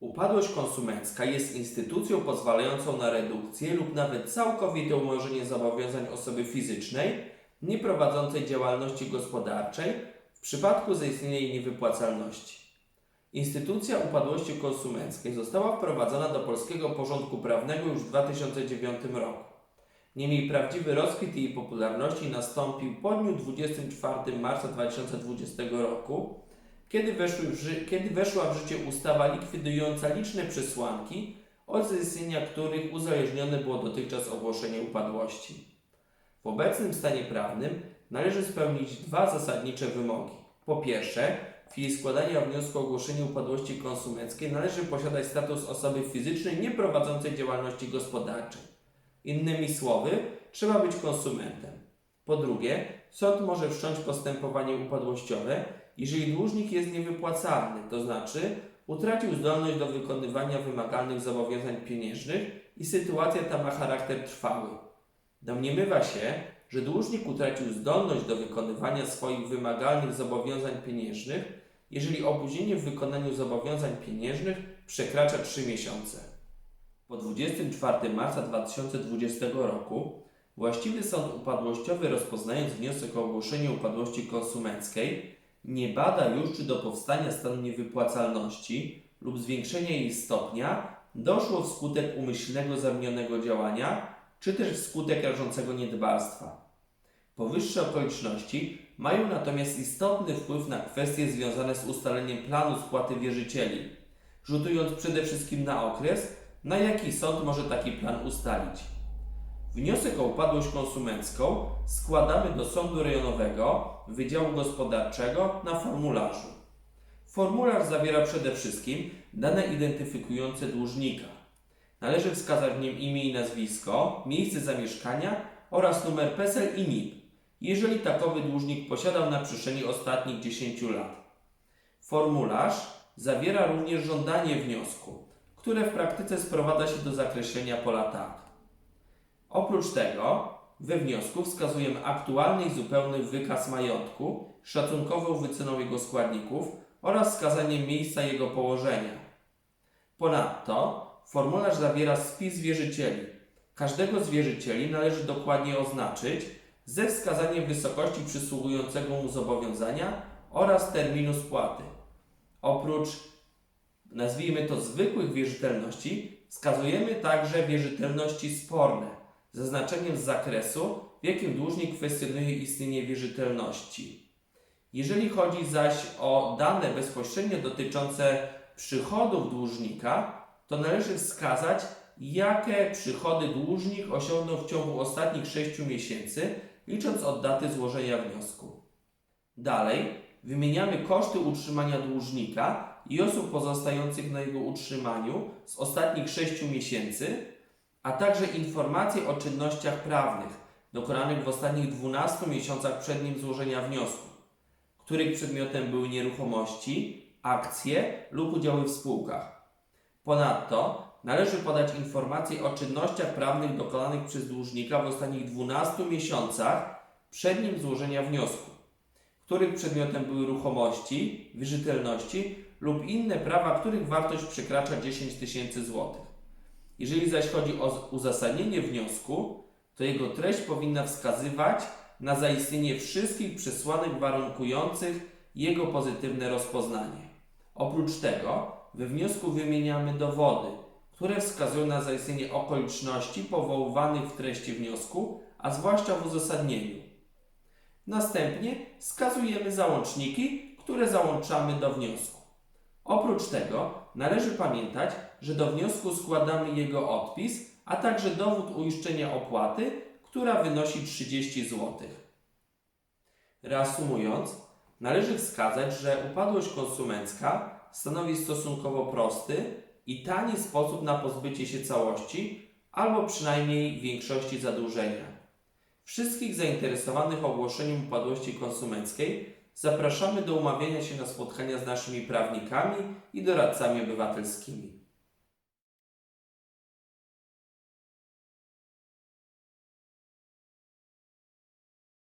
Upadłość konsumencka jest instytucją pozwalającą na redukcję lub nawet całkowite umorzenie zobowiązań osoby fizycznej nieprowadzącej działalności gospodarczej w przypadku zaistnienia jej niewypłacalności. Instytucja upadłości konsumenckiej została wprowadzona do polskiego porządku prawnego już w 2009 roku. Niemniej prawdziwy rozkwit jej popularności nastąpił po dniu 24 marca 2020 roku, kiedy, w kiedy weszła w życie ustawa likwidująca liczne przesłanki, od zaistnienia których uzależnione było dotychczas ogłoszenie upadłości. W obecnym stanie prawnym należy spełnić dwa zasadnicze wymogi. Po pierwsze, w chwili składania wniosku o ogłoszenie upadłości konsumenckiej należy posiadać status osoby fizycznej nieprowadzącej działalności gospodarczej. Innymi słowy, trzeba być konsumentem. Po drugie, sąd może wszcząć postępowanie upadłościowe, jeżeli dłużnik jest niewypłacalny, to znaczy utracił zdolność do wykonywania wymagalnych zobowiązań pieniężnych i sytuacja ta ma charakter trwały. Domniemywa się, że dłużnik utracił zdolność do wykonywania swoich wymagalnych zobowiązań pieniężnych, jeżeli opóźnienie w wykonaniu zobowiązań pieniężnych przekracza 3 miesiące. Po 24 marca 2020 roku właściwy sąd upadłościowy rozpoznając wniosek o ogłoszenie upadłości konsumenckiej nie bada już czy do powstania stanu niewypłacalności lub zwiększenia jej stopnia doszło wskutek umyślnego zawnionego działania czy też wskutek rażącego niedbalstwa. Powyższe okoliczności mają natomiast istotny wpływ na kwestie związane z ustaleniem planu spłaty wierzycieli, rzutując przede wszystkim na okres, na jaki sąd może taki plan ustalić. Wniosek o upadłość konsumencką składamy do Sądu Rejonowego Wydziału Gospodarczego na formularzu. Formularz zawiera przede wszystkim dane identyfikujące dłużnika. Należy wskazać w nim imię i nazwisko, miejsce zamieszkania oraz numer PESEL i NIP, jeżeli takowy dłużnik posiadał na przestrzeni ostatnich 10 lat. Formularz zawiera również żądanie wniosku, które w praktyce sprowadza się do zakreślenia pola tak. Oprócz tego we wniosku wskazujemy aktualny i zupełny wykaz majątku, szacunkową wyceną jego składników oraz wskazanie miejsca jego położenia. Ponadto formularz zawiera spis wierzycieli. Każdego z wierzycieli należy dokładnie oznaczyć ze wskazaniem wysokości przysługującego mu zobowiązania oraz terminu spłaty. Oprócz, nazwijmy to, zwykłych wierzytelności, wskazujemy także wierzytelności sporne, zaznaczeniem z zakresu, w jakim dłużnik kwestionuje istnienie wierzytelności. Jeżeli chodzi zaś o dane bezpośrednio dotyczące przychodów dłużnika, to należy wskazać, jakie przychody dłużnik osiągnął w ciągu ostatnich 6 miesięcy, licząc od daty złożenia wniosku. Dalej wymieniamy koszty utrzymania dłużnika i osób pozostających na jego utrzymaniu z ostatnich 6 miesięcy, a także informacje o czynnościach prawnych dokonanych w ostatnich 12 miesiącach przed nim złożenia wniosku, których przedmiotem były nieruchomości, akcje lub udziały w spółkach. Ponadto należy podać informacje o czynnościach prawnych dokonanych przez dłużnika w ostatnich 12 miesiącach przed nim złożenia wniosku, których przedmiotem były ruchomości, wierzytelności lub inne prawa, których wartość przekracza 10 tysięcy złotych. Jeżeli zaś chodzi o uzasadnienie wniosku, to jego treść powinna wskazywać na zaistnienie wszystkich przesłanek warunkujących jego pozytywne rozpoznanie. Oprócz tego we wniosku wymieniamy dowody, które wskazują na zaistnienie okoliczności powoływanych w treści wniosku, a zwłaszcza w uzasadnieniu. Następnie wskazujemy załączniki, które załączamy do wniosku. Oprócz tego należy pamiętać, że do wniosku składamy jego odpis, a także dowód uiszczenia opłaty, która wynosi 30 zł. Reasumując, należy wskazać, że upadłość konsumencka stanowi stosunkowo prosty i tani sposób na pozbycie się całości albo przynajmniej większości zadłużenia. Wszystkich zainteresowanych ogłoszeniem upadłości konsumenckiej zapraszamy do umawiania się na spotkania z naszymi prawnikami i doradcami obywatelskimi.